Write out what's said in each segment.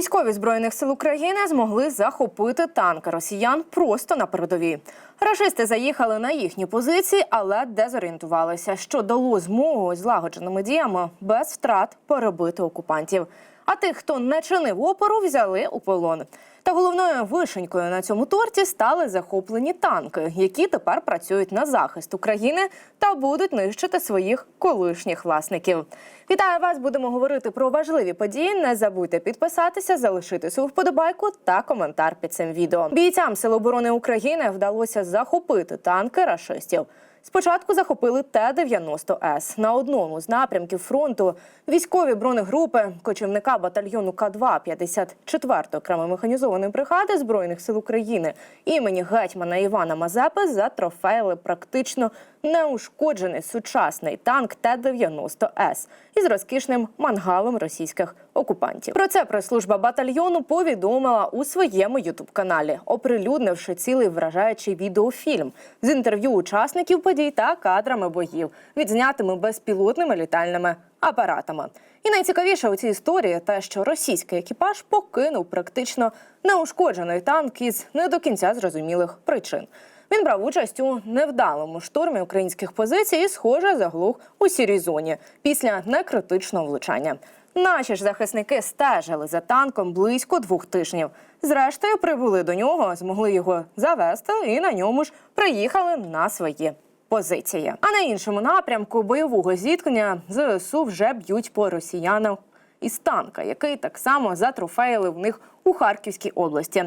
Військові збройних сил України змогли захопити танки росіян просто на передовій. Рашисти заїхали на їхні позиції, але дезорієнтувалися, що дало змогу злагодженими діями без втрат перебити окупантів. А тих, хто не чинив опору, взяли у полон. Та головною вишенькою на цьому торті стали захоплені танки, які тепер працюють на захист України та будуть нищити своїх колишніх власників. Вітаю вас! Будемо говорити про важливі події. Не забудьте підписатися, залишити свою вподобайку та коментар під цим відео. Бійцям Сил оборони України вдалося захопити танки рашистів. Спочатку захопили Т-90С. На одному з напрямків фронту військові бронегрупи кочівника батальйону К-2 54-ї окремої механізованої бригади Збройних сил України імені гетьмана Івана Мазепи затрофеїли практично неушкоджений сучасний танк Т-90С із розкішним мангалом російських окупантів. Про це прес-служба батальйону повідомила у своєму ютуб-каналі, оприлюднивши цілий вражаючий відеофільм з інтерв'ю учасників подій та кадрами боїв, відзнятими безпілотними літальними апаратами. І найцікавіше у цій історії те, що російський екіпаж покинув практично неушкоджений танк із не до кінця зрозумілих причин. Він брав участь у невдалому штурмі українських позицій і, схоже, заглух у сірій зоні після некритичного влучання. Наші ж захисники стежили за танком близько двох тижнів. Зрештою, прибули до нього, змогли його завести і на ньому ж приїхали на свої позиції. А на іншому напрямку бойового зіткнення ЗСУ вже б'ють по росіянам із танка, який так само затрофеїли в них у Харківській області.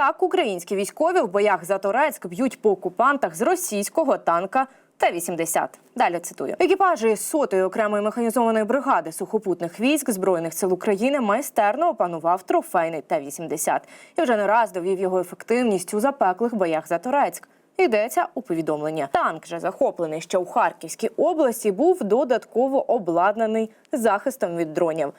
Так, українські військові в боях за Торецьк б'ють по окупантах з російського танка Т-80. Далі цитую. Екіпажі сотої окремої механізованої бригади сухопутних військ збройних сил України майстерно опанував трофейний Т-80 і вже не раз довів його ефективність у запеклих боях за Торецьк. Йдеться у повідомленні. Танк же захоплений ще у Харківській області, був додатково обладнаний захистом від дронів.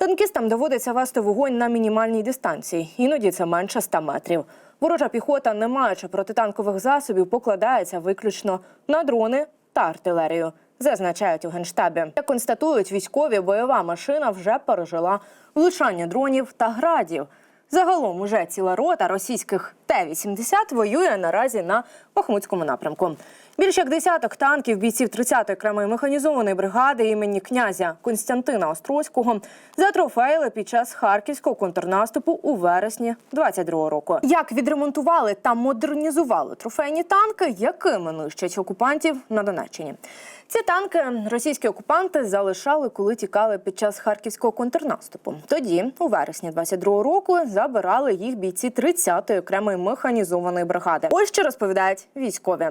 Танкістам доводиться вести вогонь на мінімальній дистанції, іноді це менше 100 метрів. Ворожа піхота, не маючи протитанкових засобів, покладається виключно на дрони та артилерію. Зазначають у генштабі. Як констатують військові, бойова машина вже пережила влучання дронів та градів. Загалом уже ціла рота російських Т-80 воює наразі на Бахмутському напрямку. Більш як десяток танків бійців 30-ї окремої механізованої бригади імені князя Константина Острозького затрофеїли під час харківського контрнаступу у вересні 22-го року. Як відремонтували та модернізували трофейні танки, якими нищать окупантів на Донеччині? Ці танки російські окупанти залишали, коли тікали під час харківського контрнаступу. Тоді, у вересні 22-го року, забирали їх бійці 30-ї окремої механізованої бригади. Ось що розповідають військові.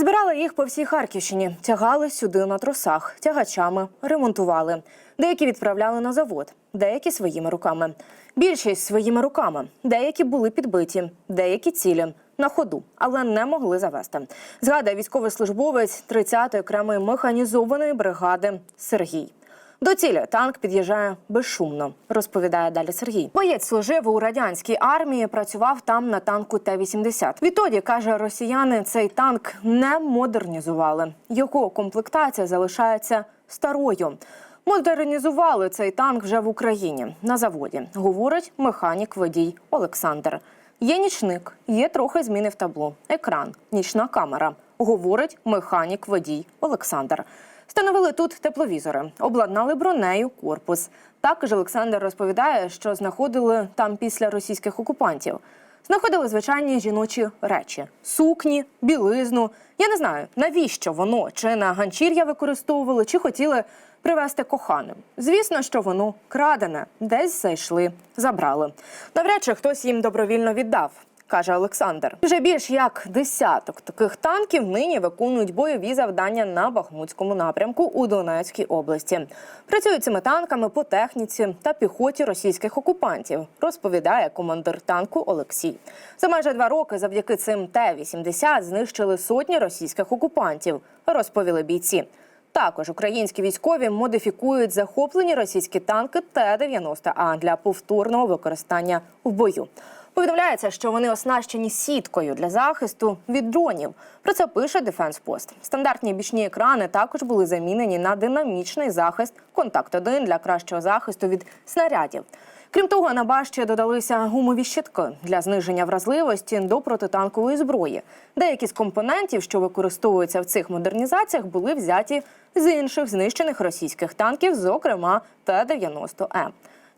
Збирали їх по всій Харківщині, тягали сюди на тросах, тягачами, ремонтували. Деякі відправляли на завод, деякі своїми руками. Більшість своїми руками. Деякі були підбиті, деякі цілі на ходу, але не могли завести. Згадує військовий службовець 30-ї окремої механізованої бригади Сергій. До цілі танк під'їжджає безшумно, розповідає далі Сергій. Боєць служив у радянській армії, працював там на танку Т-80. Відтоді каже, росіяни цей танк не модернізували. Його комплектація залишається старою. Модернізували цей танк вже в Україні на заводі, говорить механік водій Олександр. Є нічник, є трохи зміни в табло, екран, нічна камера, говорить механік водій Олександр. Встановили тут тепловізори, обладнали бронею корпус. Також Олександр розповідає, що знаходили там після російських окупантів. Знаходили звичайні жіночі речі: сукні, білизну. Я не знаю, навіщо воно чи на ганчір'я використовували, чи хотіли привезти коханим. Звісно, що воно крадене, десь зайшли, забрали. Навряд чи хтось їм добровільно віддав. Каже Олександр, вже більш як десяток таких танків нині виконують бойові завдання на Бахмутському напрямку у Донецькій області. Працюють цими танками по техніці та піхоті російських окупантів, розповідає командир танку Олексій. За майже два роки завдяки цим Т-80 знищили сотні російських окупантів, розповіли бійці. Також українські військові модифікують захоплені російські танки Т-90А для повторного використання в бою. Повідомляється, що вони оснащені сіткою для захисту від дронів. Про це пише Defense Post. Стандартні бічні екрани також були замінені на динамічний захист контакт 1 для кращого захисту від снарядів. Крім того, на башті додалися гумові щитки для зниження вразливості до протитанкової зброї. Деякі з компонентів, що використовуються в цих модернізаціях, були взяті з інших знищених російських танків, зокрема Т-90М.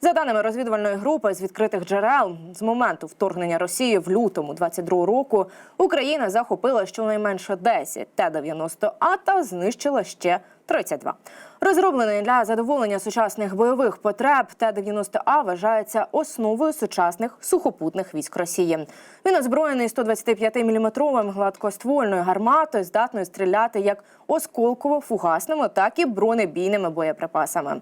За даними розвідувальної групи з відкритих джерел, з моменту вторгнення Росії в лютому 22 року Україна захопила щонайменше 10 Т-90А та знищила ще 32. Розроблений для задоволення сучасних бойових потреб Т-90А вважається основою сучасних сухопутних військ Росії. Він озброєний 125-мм гладкоствольною гарматою, здатною стріляти як осколково-фугасними, так і бронебійними боєприпасами.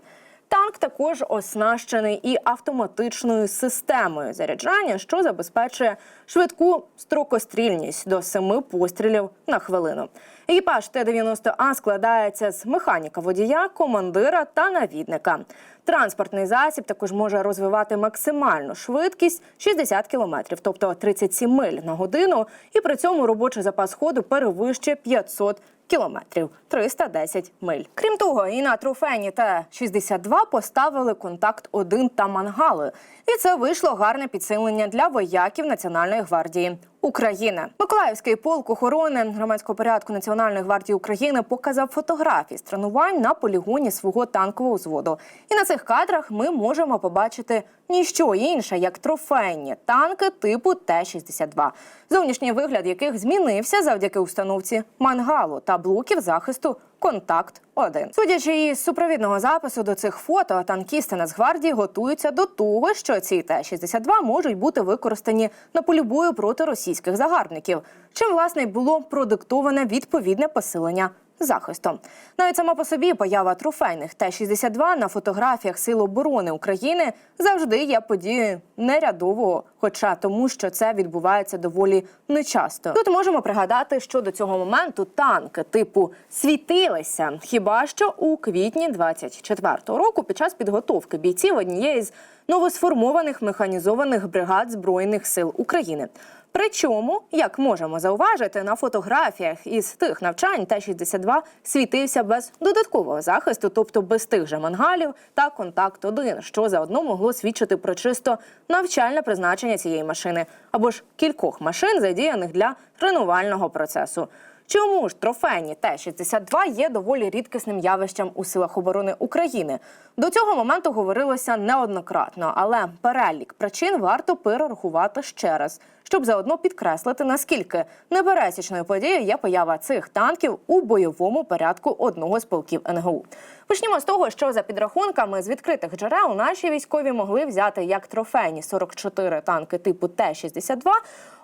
Танк також оснащений і автоматичною системою заряджання, що забезпечує швидку строкострільність до семи пострілів на хвилину. Екіпаж Т-90А складається з механіка водія, командира та навідника. Транспортний засіб також може розвивати максимальну швидкість 60 км, тобто 37 миль на годину, і при цьому робочий запас ходу перевищує 500 кілометрів 310 миль. Крім того, і на трофейні Т-62 поставили контакт 1 та мангали. І це вийшло гарне підсилення для вояків Національної гвардії України. Миколаївський полк охорони громадського порядку Національної гвардії України показав фотографії з тренувань на полігоні свого танкового взводу. І на цих кадрах ми можемо побачити ніщо інше, як трофейні танки типу Т-62, зовнішній вигляд яких змінився завдяки установці мангалу та блоків захисту Контакт 1 Судячи із супровідного запису до цих фото, танкісти Нацгвардії готуються до того, що ці Т-62 можуть бути використані на полі бою проти російських загарбників, чим власне було продиктоване відповідне посилення захисту. Навіть сама по собі поява трофейних Т-62 на фотографіях Сил оборони України завжди є подією нерядового, хоча тому, що це відбувається доволі нечасто. Тут можемо пригадати, що до цього моменту танки типу світилися хіба що у квітні 24-го року під час підготовки бійців однієї з новосформованих механізованих бригад збройних сил України. Причому, як можемо зауважити, на фотографіях із тих навчань Т-62 світився без додаткового захисту, тобто без тих же мангалів та контакт 1 що заодно могло свідчити про чисто навчальне призначення цієї машини або ж кількох машин, задіяних для тренувального процесу. Чому ж трофейні Т-62 є доволі рідкісним явищем у силах оборони України? До цього моменту говорилося неоднократно, але перелік причин варто перерахувати ще раз, щоб заодно підкреслити, наскільки непересічною подією є поява цих танків у бойовому порядку одного з полків НГУ. Почнімо з того, що за підрахунками з відкритих джерел наші військові могли взяти як трофейні 44 танки типу Т-62,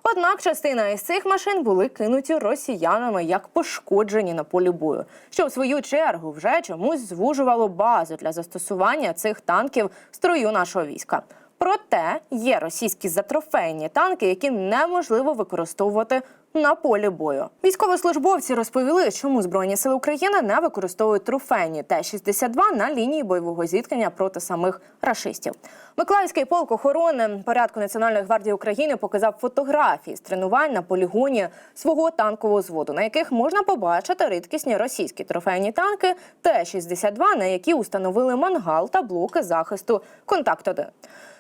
Однак частина із цих машин були кинуті росіянами як пошкоджені на полі бою, що в свою чергу вже чомусь звужувало базу для застосування цих танків в строю нашого війська. Проте є російські затрофейні танки, які неможливо використовувати на полі бою. Військовослужбовці розповіли, чому збройні сили України не використовують трофейні Т-62 на лінії бойового зіткнення проти самих рашистів. Миколаївський полк охорони порядку Національної гвардії України показав фотографії з тренувань на полігоні свого танкового зводу, на яких можна побачити рідкісні російські трофейні танки Т-62, на які установили мангал та блоки захисту контакт 1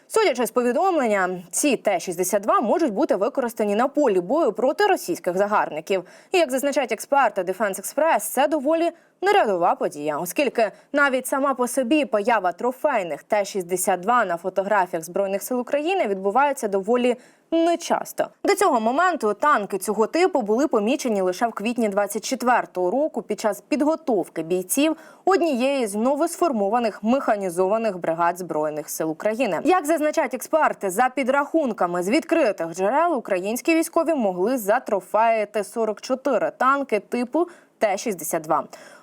Судячи з повідомлення, ці Т-62 можуть бути використані на полі бою проти російських загарбників. І як зазначають експерти Defense Express, це доволі нерядова подія, оскільки навіть сама по собі поява трофейних Т-62 на фотографіях збройних сил України відбувається доволі нечасто. До цього моменту танки цього типу були помічені лише в квітні 24-го року під час підготовки бійців однієї з новосформованих механізованих бригад збройних сил України. Як зазначають експерти, за підрахунками з відкритих джерел українські військові могли затрофеїти 44 танки типу Т-62.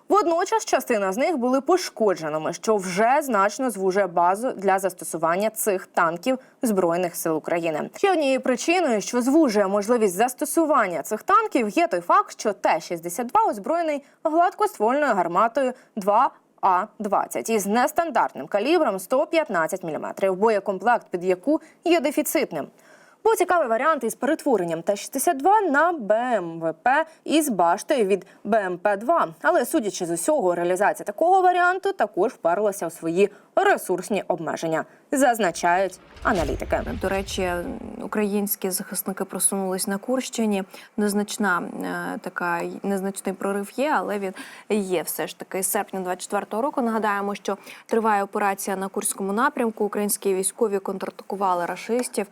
Водночас частина з них були пошкодженими, що вже значно звужує базу для застосування цих танків збройних сил України. Ще однією причиною, що звужує можливість застосування цих танків, є той факт, що Т-62 озброєний гладкоствольною гарматою 2 а-20 із нестандартним калібром 115 мм, боєкомплект під яку є дефіцитним. Був цікавий варіант із перетворенням Т-62 на БМВП із баштою від БМП-2. Але судячи з усього, реалізація такого варіанту також вперлася у свої ресурсні обмеження, зазначають аналітики. До речі, українські захисники просунулись на Курщині. Незначна е, така незначний прорив є, але він є все ж таки. Серпня 24-го року нагадаємо, що триває операція на Курському напрямку. Українські військові контратакували рашистів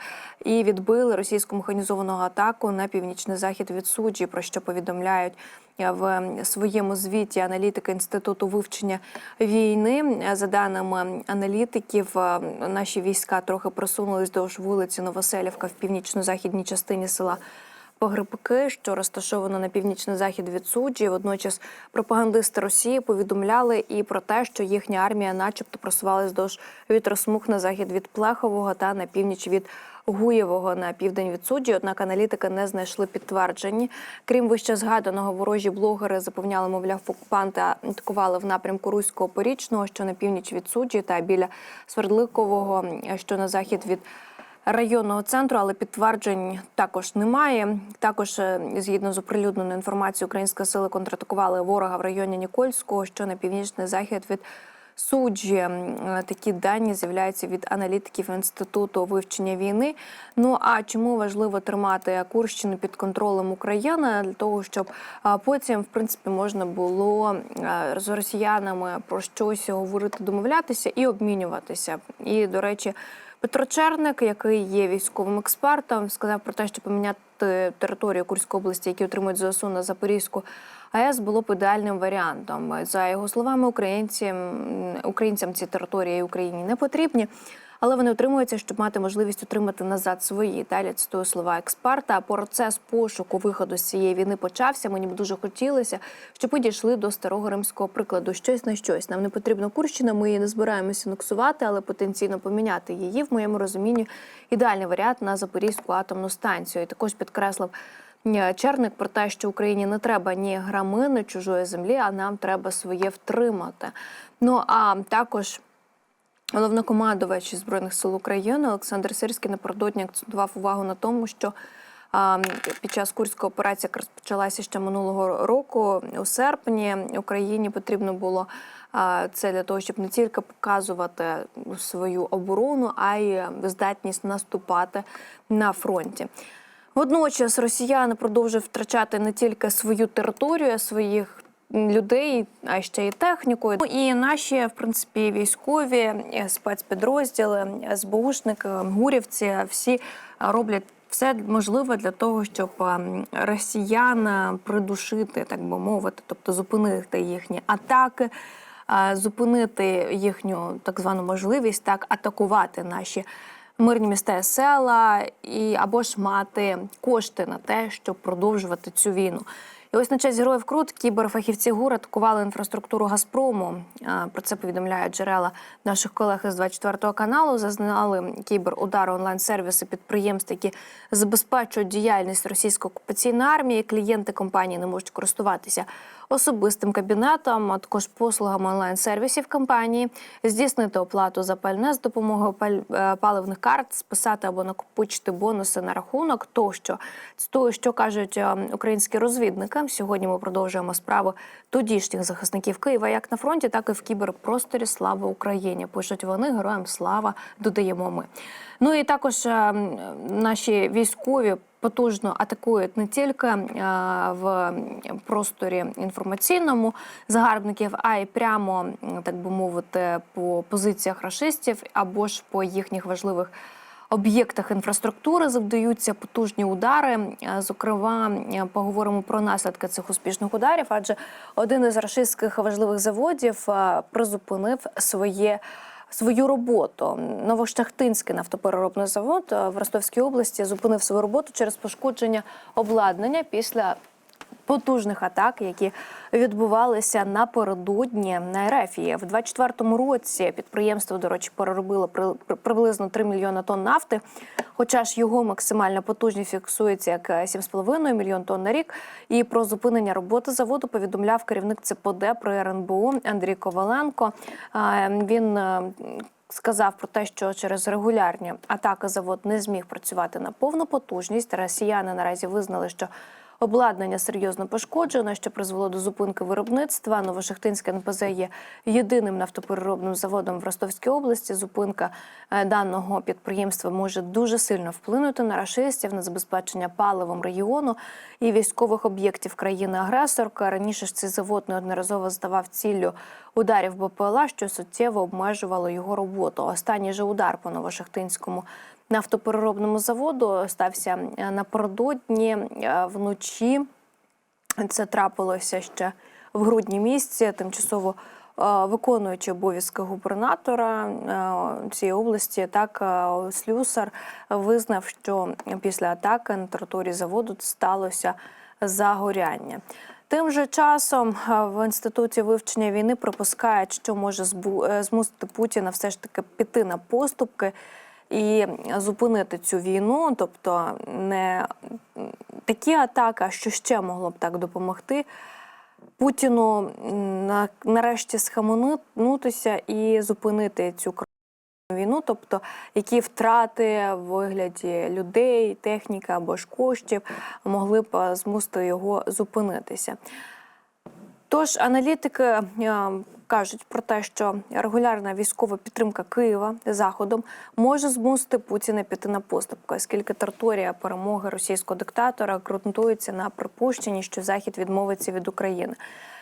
і відбили російську механізовану атаку на північний захід від суджі, про що повідомляють в своєму звіті аналітики інституту вивчення війни. За даними аналітиків, е, наші війська трохи просунулись довж вулиці Новоселівка в північно-західній частині села. Погребки, що розташовано на північний захід від суджі. Водночас пропагандисти Росії повідомляли і про те, що їхня армія, начебто, просувалась довж вітросмуг на захід від Плехового та на північ від Гуєвого на південь від суджі. Однак аналітики не знайшли підтверджені. Крім вище згаданого, ворожі блогери запевняли, мовляв, окупанти атакували в напрямку Руського порічного, що на північ від суджі, та біля Свердликового, що на захід від районного центру, але підтверджень також немає. Також, е, згідно з оприлюдненою інформацією, українські сили контратакували ворога в районі Нікольського, що на північний захід від. Суджі е, такі дані з'являються від аналітиків інституту вивчення війни. Ну а чому важливо тримати Курщину під контролем України для того, щоб потім, в принципі, можна було е, з росіянами про щось говорити, домовлятися і обмінюватися. І до речі. Петро Черник, який є військовим експертом, сказав про те, що поміняти територію Курської області, які отримують ЗСУ на Запорізьку АЕС, було б ідеальним варіантом. За його словами, українці українцям ці території Україні не потрібні. Але вони утримуються, щоб мати можливість отримати назад свої. Далі цитую слова експерта. Процес пошуку виходу з цієї війни почався. Мені б дуже хотілося, щоб ми дійшли до старого римського прикладу. Щось на щось. Нам не потрібна Курщина. Ми її не збираємося анексувати, але потенційно поміняти її в моєму розумінні. Ідеальний варіант на Запорізьку атомну станцію. І також підкреслив. Черник про те, що Україні не треба ні грамини чужої землі, а нам треба своє втримати. Ну а також Головнокомандувач збройних сил України Олександр Сирський напередодні акцентував увагу на тому, що під час курської операції, яка розпочалася ще минулого року, у серпні Україні потрібно було це для того, щоб не тільки показувати свою оборону, а й здатність наступати на фронті. Водночас росіяни продовжують втрачати не тільки свою територію, а своїх людей, а ще й техніку. Ну, І наші, в принципі, військові спецпідрозділи, СБУшники, гурівці, всі роблять. Все можливе для того, щоб росіян придушити, так би мовити, тобто зупинити їхні атаки, зупинити їхню так звану можливість так атакувати наші мирні міста і села, і або ж мати кошти на те, щоб продовжувати цю війну. І ось на честь героїв Крут кіберфахівці ГУР атакували інфраструктуру Газпрому. Про це повідомляють джерела наших колег із 24 каналу. Зазнали кіберудари онлайн-сервіси підприємств, які забезпечують діяльність російської окупаційної армії. Клієнти компанії не можуть користуватися особистим кабінетом, а також послугами онлайн-сервісів компанії, здійснити оплату за пальне з допомогою е, паливних карт, списати або накопичити бонуси на рахунок тощо. Цитую, що кажуть е, українські розвідники. Сьогодні ми продовжуємо справу тодішніх захисників Києва, як на фронті, так і в кіберпросторі. Слава Україні! Пишуть вони героям слава додаємо ми. Ну і також е, наші військові потужно атакують не тільки е, в просторі інформаційному загарбників, а й прямо, так би мовити, по позиціях рашистів або ж по їхніх важливих. Об'єктах інфраструктури завдаються потужні удари. Е, Зокрема, е, поговоримо про наслідки цих успішних ударів, адже один із рашистських важливих заводів призупинив своє свою роботу. Новоштахтинський нафтопереробний завод е, в Ростовській області зупинив свою роботу через пошкодження обладнання після потужних атак, які відбувалися напередодні на Ерефії. В 24-му році підприємство, до речі, переробило при- при- приблизно 3 мільйони тонн нафти. Хоча ж його максимальна потужність фіксується як е, 7,5 мільйон тонн на рік. І про зупинення роботи заводу повідомляв керівник ЦПД при РНБО Андрій Коваленко. Він е, сказав про те, що через регулярні атаки завод не зміг працювати на повну потужність. Росіяни наразі визнали, що Обладнання серйозно пошкоджено, що призвело до зупинки виробництва. Новошахтинське НПЗ є єдиним нафтопереробним заводом в Ростовській області. Зупинка е, даного підприємства може дуже сильно вплинути на рашистів, на забезпечення паливом регіону і військових об'єктів країни-агресорка. Раніше ж цей завод неодноразово ставав ціллю ударів БПЛА, що суттєво обмежувало його роботу. Останній же удар по Новошахтинському нафтопереробному заводу стався е, напередодні е, вночі. Це трапилося ще в грудні місяці. Тимчасово е, виконуючи обов'язки губернатора цієї області, так Слюсар визнав, що після атаки на території заводу сталося загоряння. Тим же часом в інституті вивчення війни припускають, що може змусити Путіна все ж таки піти на поступки і зупинити цю війну, тобто не такі атаки, що ще могло б так допомогти. Путіну на- нарешті схаменутися і зупинити цю війну, тобто які втрати в вигляді людей, техніки або ж коштів могли б змусити його зупинитися. Тож аналітики кажуть про те, що регулярна військова підтримка Києва заходом може змусити Путіна піти на поступки, оскільки територія перемоги російського диктатора ґрунтується на припущенні, що захід відмовиться від України.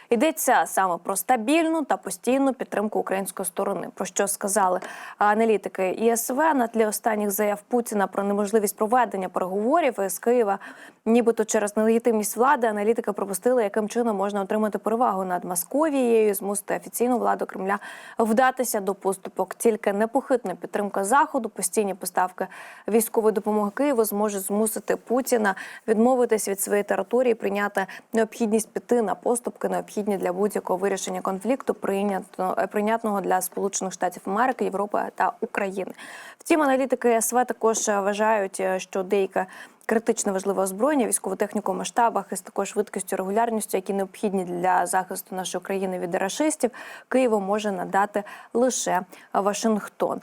Йдеться саме про стабільну та постійну підтримку української сторони, про що сказали аналітики ІСВ на тлі останніх заяв Путіна про неможливість проведення переговорів з Києва, нібито через нелегітимність влади. Аналітики пропустили, яким чином можна отримати перевагу над Московією, змусити офіційну владу Кремля вдатися до поступок. Тільки непохитна підтримка заходу, постійні поставки військової допомоги Києву зможуть змусити Путіна відмовитись від своєї території, прийняти необхідність піти на поступки, необхідні для будь-якого вирішення конфлікту, е, прийнятного для Сполучених Штатів Америки, Європи та України. Втім, аналітики СВ також е, вважають, е, що деяке критично важливе озброєння, військову техніку в масштабах із такою швидкістю, регулярністю, які необхідні для захисту нашої країни від рашистів, Києву може надати лише Вашингтон.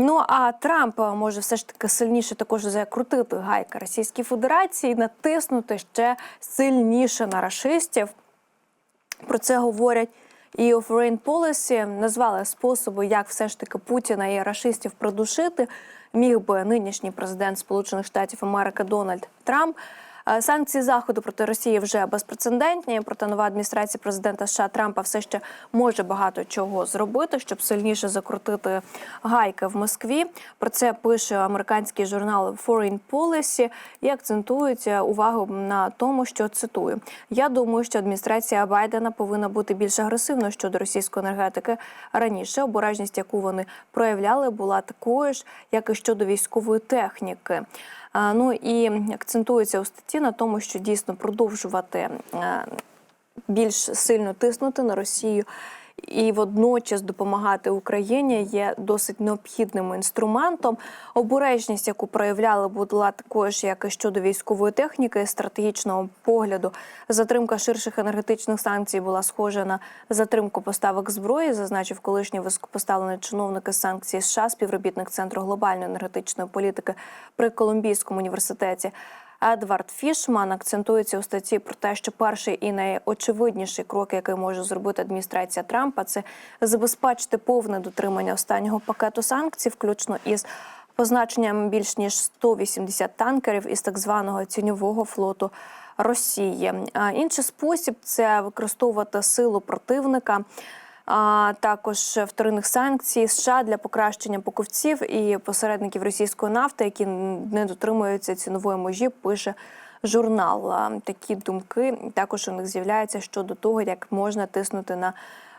Ну а Трамп може все ж таки сильніше також закрутити гайка Російській Федерації, і натиснути ще сильніше на рашистів. Про це говорять і Foreign Policy назвали способи, як все ж таки Путіна і рашистів придушити. Міг би нинішній президент Сполучених Штатів Америки Дональд Трамп. Е, Санкції заходу проти Росії вже безпрецедентні. Проте нова адміністрація президента США Трампа все ще може багато чого зробити, щоб сильніше закрутити гайки в Москві. Про це пише американський журнал Foreign Policy і акцентується увагу на тому, що цитую: я думаю, що адміністрація Байдена повинна бути більш агресивною щодо російської енергетики. Раніше обережність, яку вони проявляли, була такою ж, як і щодо військової техніки. Ну і акцентується у статті на тому, що дійсно продовжувати е, більш сильно тиснути на Росію. І водночас допомагати Україні є досить необхідним інструментом. Обережність, яку проявляли, була також, як і щодо військової техніки, стратегічного погляду. Затримка ширших енергетичних санкцій була схожа на затримку поставок зброї, зазначив колишній високопоставлений чиновник із санкцій США, співробітник центру глобальної енергетичної політики при Колумбійському університеті. Едвард Фішман акцентується у статті про те, що перший і найочевидніший крок, який може зробити адміністрація Трампа, це забезпечити повне дотримання останнього пакету санкцій, включно із позначенням більш ніж 180 танкерів із так званого тіньового флоту Росії. Інший спосіб це використовувати силу противника а також вторинних санкцій США для покращення покупців і посередників російської нафти, які не дотримуються цінової межі, пише журнал. Такі думки також у них з'являються щодо того, як можна тиснути на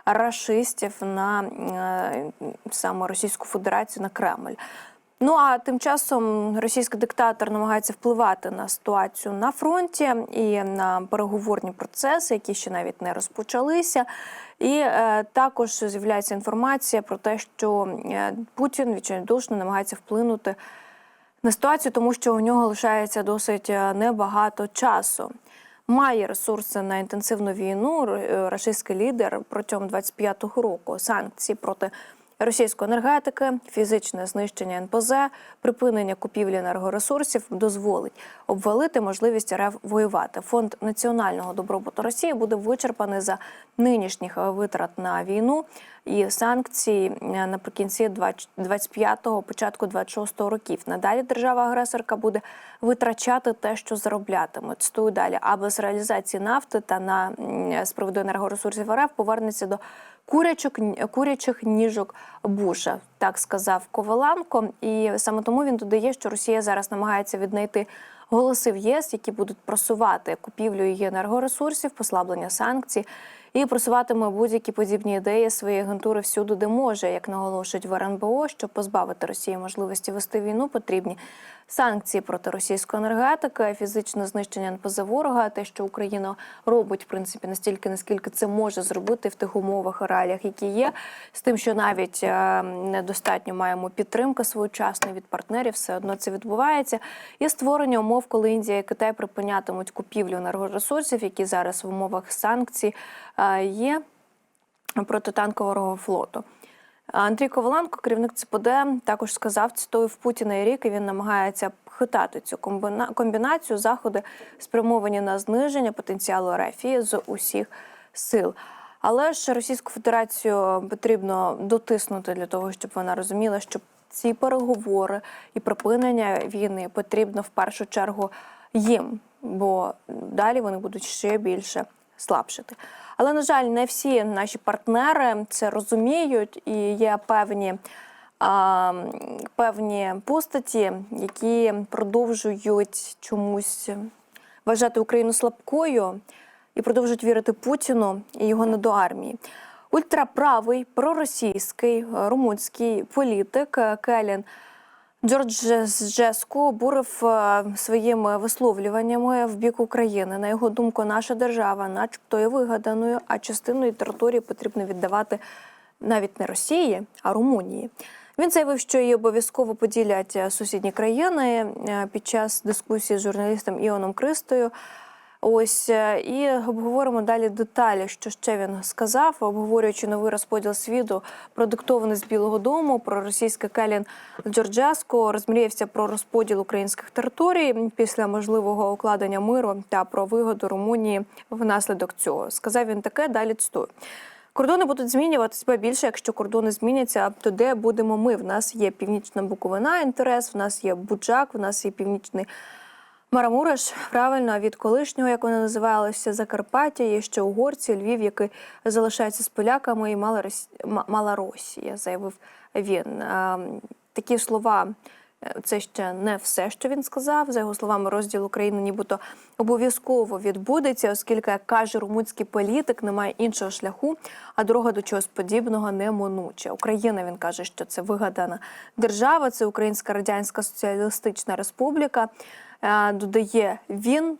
рашистів на е, саме Російську Федерацію на Кремль. Ну а тим часом російський диктатор намагається впливати на ситуацію на фронті і на переговорні процеси, які ще навіть не розпочалися. І е, також з'являється інформація про те, що е, Путін відчайдушно намагається вплинути на ситуацію, тому що у нього лишається досить е, небагато часу. Має ресурси на інтенсивну війну. Р- е, Рашистський лідер протягом 25-го року санкції проти російської енергетики, фізичне знищення НПЗ, припинення купівлі енергоресурсів дозволить обвалити можливість РФ воювати. Фонд національного добробуту Росії буде вичерпаний за нинішніх витрат на війну і санкції наприкінці 25-го, початку 26-го років. Надалі держава-агресорка буде витрачати те, що зароблятиме. Цитую далі. А без реалізації нафти та на з приводу енергоресурсів РФ повернеться до курячок курячих ніжок Буша. Так сказав Коваленко. І саме тому він додає, що Росія зараз намагається віднайти голоси в ЄС, які будуть просувати купівлю її енергоресурсів, послаблення санкцій. І просуватиме будь-які подібні ідеї своєї агентури всюди, де може, як наголошують в РНБО, щоб позбавити Росії можливості вести війну, потрібні санкції проти російської енергетики, фізичне знищення НПЗ ворога, те, що Україна робить, в принципі, настільки, наскільки це може зробити в тих умовах і реаліях, які є, з тим, що навіть е, недостатньо маємо підтримки своєчасної від партнерів, все одно це відбувається. І створення умов, коли Індія і Китай припинятимуть купівлю енергоресурсів, які зараз в умовах санкцій е, є протитанкового флоту. Андрій Коваленко, керівник ЦПД, також сказав, цитую в Путіна і рік, і він намагається хитати цю комбіна- комбінацію заходи, спрямовані на зниження потенціалу РФ з усіх сил. Але ж Російську Федерацію потрібно дотиснути для того, щоб вона розуміла, що ці переговори і припинення війни потрібно в першу чергу їм, бо далі вони будуть ще більше слабшити. Але на жаль, не всі наші партнери це розуміють, і є певні. Певні постаті, які продовжують чомусь вважати Україну слабкою і продовжують вірити Путіну і його недоармії. Ультраправий, проросійський, е, румунський політик е, Келін Джордж Джеску обурив е, своїми висловлюваннями в бік України. На його думку, наша держава, начебто, є вигаданою, а частину території потрібно віддавати навіть не Росії, а Румунії. Він заявив, що її обов'язково поділять сусідні країни під час дискусії з журналістом Іоном Кристою. Ось е, і обговоримо далі деталі, що ще він сказав, обговорюючи новий розподіл світу, продиктований з Білого Дому, про російське Келін Джорджеско, розмріявся про розподіл українських територій після можливого укладення миру та про вигоду Румунії внаслідок цього. Сказав він таке, далі цитую. Кордони будуть змінюватися більше, якщо кордони зміняться, то де будемо ми? В нас є північна Буковина, інтерес, в нас є Буджак, в нас є північний Марамураш, правильно, від колишнього, як вони називалися, Закарпаття, є ще Угорці, Львів, який залишається з поляками, і Мала Рос- Росія, заявив він. Такі слова. е, Це ще не все, що він сказав. За його словами, розділ України нібито обов'язково відбудеться, оскільки, як каже румунський політик, немає іншого шляху, а дорога до чогось подібного неминуча. Україна він каже, що це вигадана держава, це Українська Радянська Соціалістична Республіка. Е, Додає він